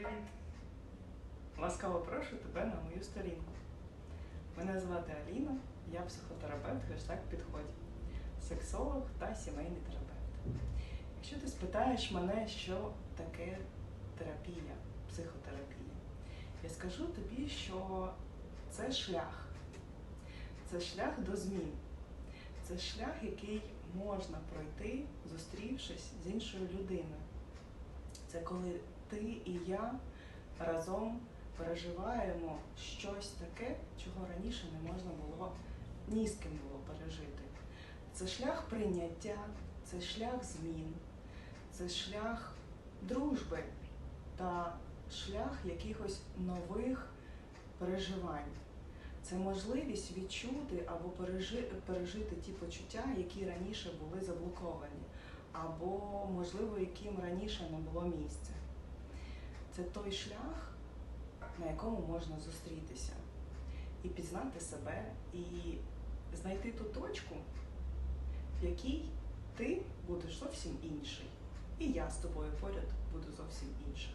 Привіт! Ласкаво прошу тебе на мою сторінку. Мене звати Аліна, я психотерапевт хештаг підході, сексолог та сімейний терапевт. Якщо ти спитаєш мене, що таке терапія, психотерапія, я скажу тобі, що це шлях. Це шлях до змін. Це шлях, який можна пройти, зустрівшись з іншою людиною. Це коли ти і я разом переживаємо щось таке, чого раніше не можна було ні з ким було пережити. Це шлях прийняття, це шлях змін, це шлях дружби та шлях якихось нових переживань. Це можливість відчути або пережити ті почуття, які раніше були заблоковані, або, можливо, яким раніше не було місця. Це той шлях, на якому можна зустрітися і пізнати себе, і знайти ту точку, в якій ти будеш зовсім інший. І я з тобою поряд буду зовсім іншим.